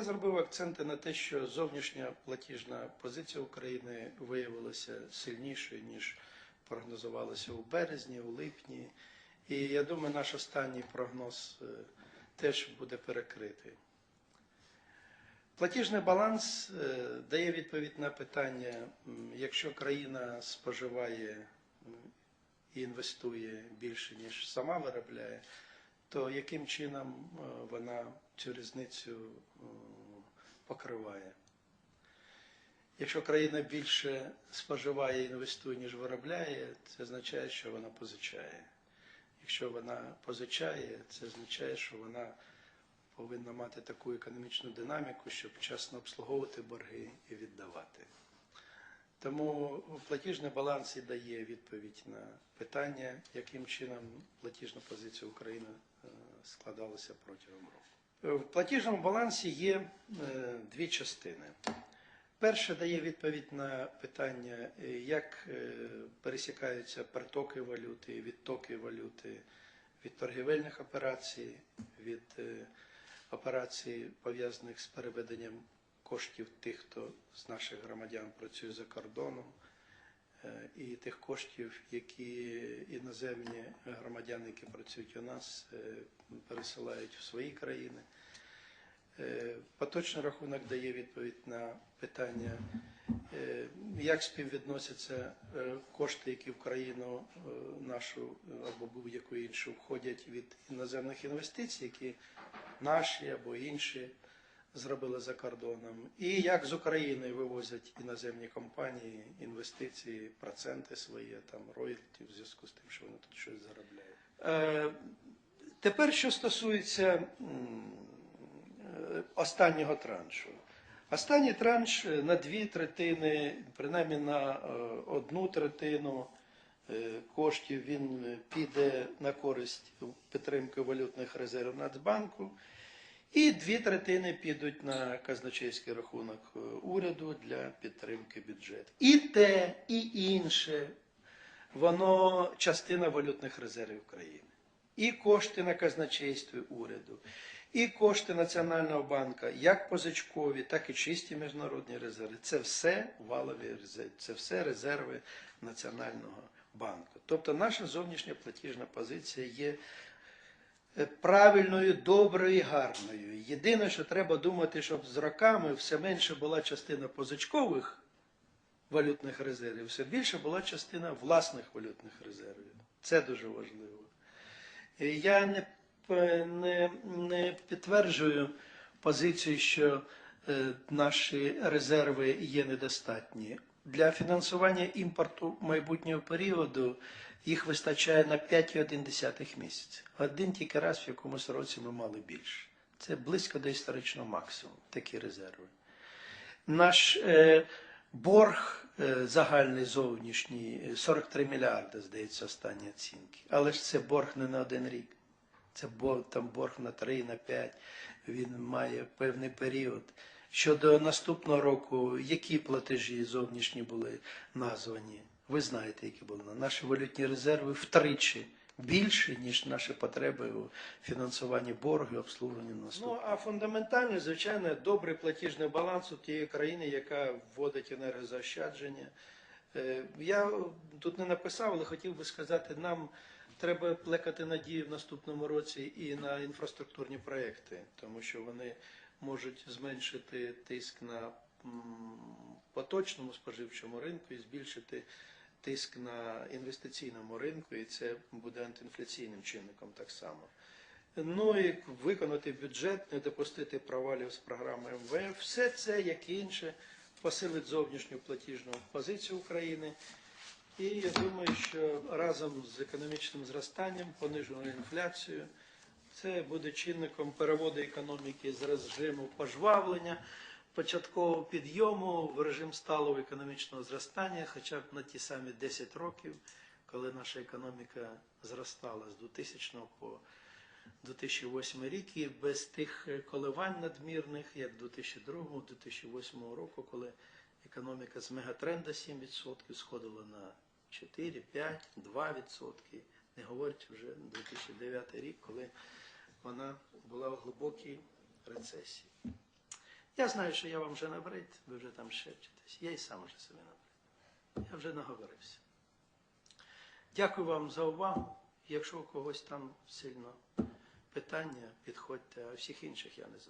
я зробив акценти на те, що зовнішня платіжна позиція України виявилася сильнішою, ніж прогнозувалося у березні, у липні. І я думаю, наш останній прогноз е, теж буде перекритий. Платіжний баланс е, дає відповідь на питання, якщо країна споживає і інвестує більше, ніж сама виробляє, то яким чином е, вона цю різницю е, покриває? Якщо країна більше споживає і інвестує, ніж виробляє, це означає, що вона позичає. Якщо вона позичає, це означає, що вона повинна мати таку економічну динаміку, щоб вчасно обслуговувати борги і віддавати. Тому платіжний баланс і дає відповідь на питання, яким чином платіжна позиція України е, складалася протягом року. В платіжному балансі є е, дві частини. Перше дає відповідь на питання, е, як е, пересікаються притоки валюти, відтоки валюти від торгівельних операцій, від е, операцій, пов'язаних з переведенням коштів тих, хто з наших громадян працює за кордоном, е, і тих коштів, які іноземні громадяни, які працюють у нас, е, пересилають в свої країни. Е, Поточний рахунок дає відповідь на питання, е, як співвідносяться е, кошти, які в країну е, нашу або будь-яку іншу входять від іноземних інвестицій, які наші або інші зробили за кордоном, і як з України вивозять іноземні компанії інвестиції, проценти свої, там роялті в зв'язку з тим, що вони тут щось заробляють. Е, Тепер, що стосується е, останнього траншу. Останній транш е, на дві третини, принаймні на е, одну третину коштів він піде на користь підтримки валютних резервів Нацбанку, і дві третини підуть на казначейський рахунок е, уряду для підтримки бюджету. І те, і інше, воно частина валютних резервів країни. І кошти на казначействі уряду, і кошти Національного банку, як позичкові, так і чисті міжнародні резерви. Це все валові резерви, це все резерви Національного банку. Тобто наша зовнішня платіжна позиція є правильною, доброю і гарною. Єдине, що треба думати, щоб з роками все менше була частина позичкових валютних резервів, все більше була частина власних валютних резервів. Це дуже важливо. Е, Я не, не, не підтверджую позицію, що е, наші резерви є недостатні. Для фінансування імпорту майбутнього періоду їх вистачає на 5,1 місяця. Один тільки раз в якомусь році ми мали більше. Це близько до історичного максимуму, такі резерви. Наш е, борг е, загальний зовнішній е, 43 мільярди, здається, останні оцінки. Але ж це борг не на один рік. Це борг, там борг на 3, на 5. Він має певний період. Щодо наступного року, які платежі зовнішні були названі? Ви знаєте, які були наші валютні резерви втричі більше, ніж наші потреби у фінансуванні боргу обслуговуванні наступного. Ну, а фундаментально, звичайно, добрий платіжний баланс у тієї країни, яка вводить енергозаощадження. Е, Я тут не написав, але хотів би сказати, нам треба плекати надію в наступному році і на інфраструктурні проекти, тому що вони можуть зменшити тиск на поточному споживчому ринку і збільшити тиск на інвестиційному ринку, і це буде антиінфляційним чинником так само. Ну і виконати бюджет, не допустити провалів з програми МВФ. Все це, як і інше, посилить зовнішню платіжну позицію України. І я думаю, що разом з економічним зростанням, пониженою інфляцією, це буде чинником переводу економіки з режиму пожвавлення, початкового підйому в режим сталого економічного зростання, хоча б на ті самі 10 років, коли наша економіка зростала з 2000 по 2008 рік, і без тих коливань надмірних, як 2002-2008 року, коли економіка з мегатренда 7% сходила на 4, 5, 2%, не говорячи вже 2009 рік, коли вона була в глибокій рецесії. Я знаю, що я вам вже набрид, ви вже там шепчетесь. Я і сам вже собі набрид. Я вже наговорився. Дякую вам за увагу. Якщо у когось там сильно питання, підходьте, а всіх інших я не запитую.